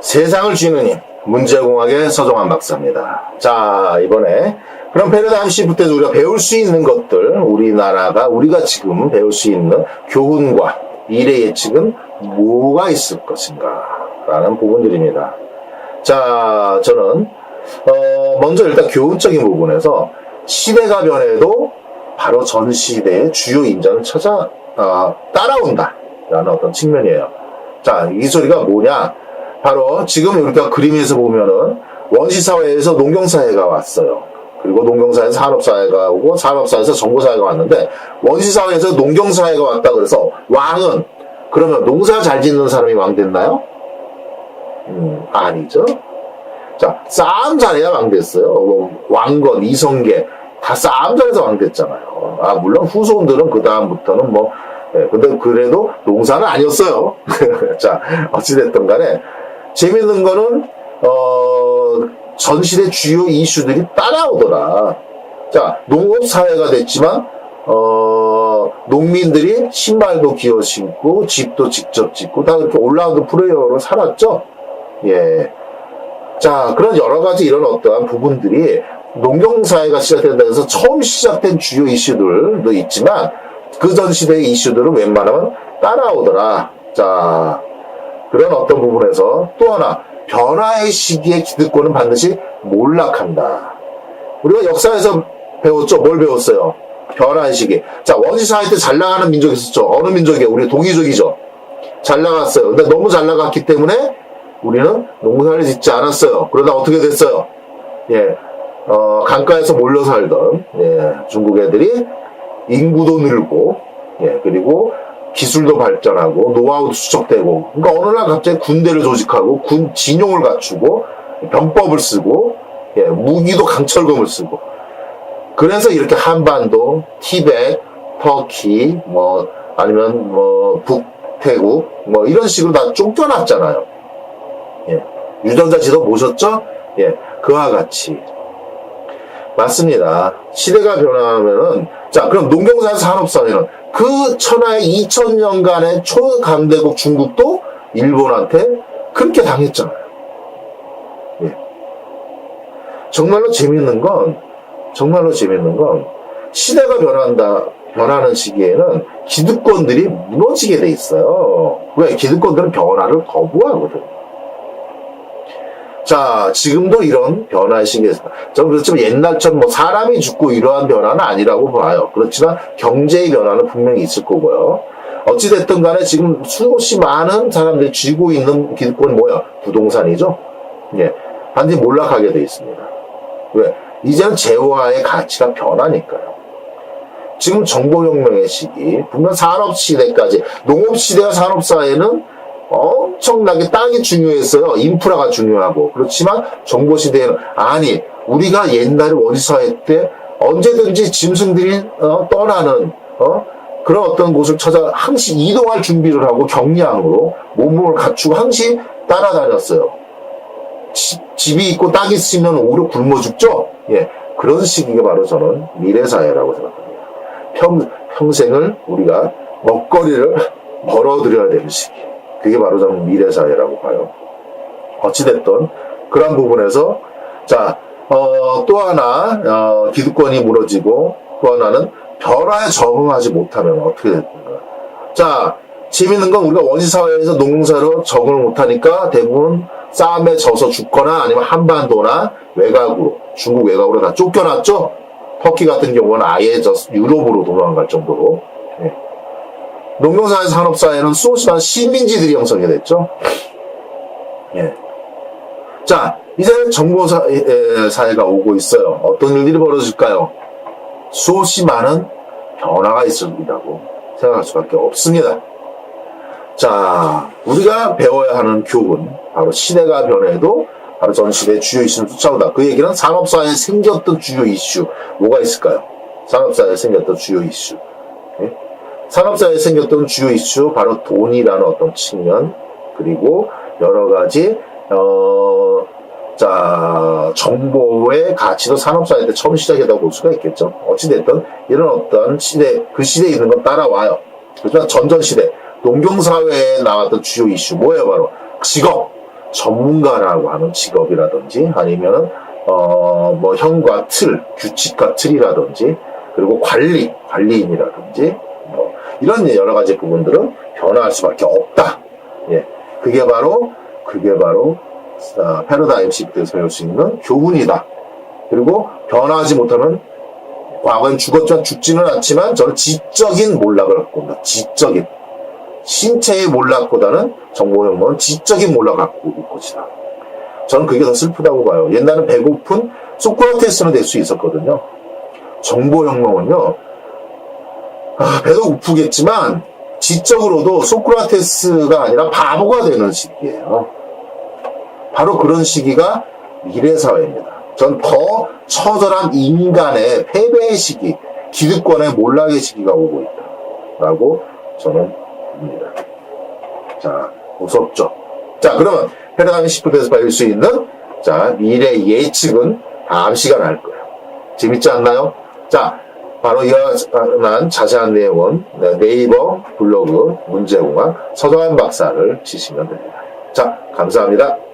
세상을 쥐느니 문제공학의 서정환 박사입니다. 자, 이번에 그럼 패러다임 시프트 때도 우리가 배울 수 있는 것들, 우리나라가, 우리가 지금 배울 수 있는 교훈과 미래 예측은 뭐가 있을 것인가? 라는 부분들입니다. 자, 저는, 어, 먼저 일단 교훈적인 부분에서 시대가 변해도 바로 전 시대의 주요 인자는 찾아, 어, 따라온다. 라는 어떤 측면이에요. 자, 이 소리가 뭐냐? 바로 지금 우리가 그림에서 보면은 원시사회에서 농경사회가 왔어요. 그리고 농경사회에서 산업사회가 오고 산업사회에서 정보사회가 왔는데 원시사회에서 농경사회가 왔다 그래서 왕은 그러면 농사 잘 짓는 사람이 왕 됐나요? 음, 아니죠. 자, 싸움 잘해야 왕 됐어요. 뭐 왕건, 이성계 다 싸움 잘해서 왕 됐잖아요. 아, 물론 후손들은 그 다음부터는 뭐 예, 근데 그래도 농사는 아니었어요. 자, 어찌됐든 간에, 재밌는 거는, 어, 전시대 주요 이슈들이 따라오더라. 자, 농업 사회가 됐지만, 어, 농민들이 신발도 기어 신고, 집도 직접 짓고, 다 이렇게 올라운드 플레이어로 살았죠? 예. 자, 그런 여러 가지 이런 어떠한 부분들이 농경사회가 시작된다 해서 처음 시작된 주요 이슈들도 있지만, 그 전 시대의 이슈들은 웬만하면 따라오더라. 자, 그런 어떤 부분에서 또 하나, 변화의 시기에 기득권은 반드시 몰락한다. 우리가 역사에서 배웠죠? 뭘 배웠어요? 변화의 시기. 자, 원시 사회 때 잘 나가는 민족이 있었죠? 어느 민족이에요? 우리 동이족이죠? 잘 나갔어요. 근데 너무 잘 나갔기 때문에 우리는 농사를 짓지 않았어요. 그러다 어떻게 됐어요? 예, 어, 강가에서 몰려 살던, 예, 중국 애들이 인구도 늘고, 예, 그리고 기술도 발전하고, 노하우도 수척되고, 그러니까 어느 날 갑자기 군대를 조직하고, 군, 진용을 갖추고, 병법을 쓰고, 예, 무기도 강철검을 쓰고, 그래서 이렇게 한반도, 티벳, 터키, 뭐, 아니면 뭐, 북태국, 뭐, 이런 식으로 다 쫓겨났잖아요. 예. 유전자 지도 보셨죠? 예, 그와 같이. 맞습니다. 시대가 변화하면은, 자, 그럼 농경사 산업사회는 그 천하의 2000년간의 초강대국 중국도 일본한테 그렇게 당했잖아요. 예. 정말로 재밌는 건, 정말로 재밌는 건, 시대가 변한다, 변하는 시기에는 기득권들이 무너지게 돼 있어요. 왜? 기득권들은 변화를 거부하거든. 자, 지금도 이런 변화의 시기에서, 저는 그렇지만 옛날처럼 뭐 사람이 죽고 이러한 변화는 아니라고 봐요. 그렇지만 경제의 변화는 분명히 있을 거고요. 어찌됐든 간에 지금 수없이 많은 사람들이 쥐고 있는 기득권이 뭐야? 부동산이죠? 예. 반드시 몰락하게 돼 있습니다. 왜? 이제는 재화의 가치가 변하니까요. 지금 정보혁명의 시기, 분명 산업시대까지, 농업시대와 산업사회는 엄청나게 땅이 중요했어요. 인프라가 중요하고. 그렇지만 정보시대에는, 아니, 우리가 옛날에 원시사회 때 언제든지 짐승들이 어, 떠나는, 어? 그런 어떤 곳을 찾아 항시 이동할 준비를 하고 경량으로 몸을 갖추고 항시 따라다녔어요. 지- 집이 있고 땅이 있으면 오히려 굶어 죽죠? 예. 그런 시기가 바로 저는 미래사회라고 생각합니다. 평, 평생을 우리가 먹거리를 벌어들여야 되는 시기. 그게 바로 저는 미래사회라고 봐요. 어찌됐든, 그런 부분에서, 자, 어, 또 하나, 어, 기득권이 무너지고, 또 하나는 변화에 적응하지 못하면 어떻게 될까. 자, 재밌는 건 우리가 원시사회에서 농사로 적응을 못하니까 대부분 싸움에 져서 죽거나 아니면 한반도나 외곽으로, 중국 외곽으로 다 쫓겨났죠? 터키 같은 경우는 아예 저 유럽으로 도망갈 정도로. 예. 농경사회 산업사회는 수없이 시민지들이 형성이 됐죠. 예. 자, 이제 정보사회가 오고 있어요. 어떤 일들이 벌어질까요? 수없이 많은 변화가 있으리라고 생각할 수밖에 없습니다. 자, 우리가 배워야 하는 교훈, 바로 시대가 변해도 바로 전 시대의 주요 이슈는 쫓아온다. 그 얘기는 산업사회에 생겼던 주요 이슈, 뭐가 있을까요? 산업사회에 생겼던 주요 이슈. 예? 산업사회에 생겼던 주요 이슈, 바로 돈이라는 어떤 측면, 그리고 여러 가지, 어, 자, 정보의 가치도 산업사회 때 처음 시작했다고 볼 수가 있겠죠. 어찌됐든, 이런 어떤 시대, 그 시대에 있는 건 따라와요. 그렇지만 전전시대, 농경사회에 나왔던 주요 이슈, 뭐예요, 바로? 직업. 전문가라고 하는 직업이라든지 아니면 어뭐 형과 틀, 규칙과 틀이라든지 그리고 관리, 관리인이라든지 뭐 이런 여러 가지 부분들은 변화할 수밖에 없다. 예, 그게 바로 그게 바로 어, 패러다임 시프트에서 배울 수 있는 교훈이다. 그리고 변화하지 못하면 과거엔 죽었지만 죽지는 않지만 저는 지적인 몰락을 갖고 온다. 지적인. 신체의 몰락보다는 정보혁명은 지적인 몰락을 갖고 올 것이다. 저는 그게 더 슬프다고 봐요. 옛날엔 배고픈 소크라테스는 될 수 있었거든요. 정보혁명은요, 아, 배도 고프겠지만, 지적으로도 소크라테스가 아니라 바보가 되는 시기예요. 바로 그런 시기가 미래사회입니다. 전 더 처절한 인간의 패배의 시기, 기득권의 몰락의 시기가 오고 있다. 라고 저는 봅니다. 자, 무섭죠? 자, 그러면 패러다임 시프트에서 배울 수 있는 자, 미래 예측은 다음 시간에 할 거예요. 재밌지 않나요? 자, 바로 이와 난 자세한 내용은 네이버 블로그 문제공학 서정한 박사를 치시면 됩니다. 자, 감사합니다.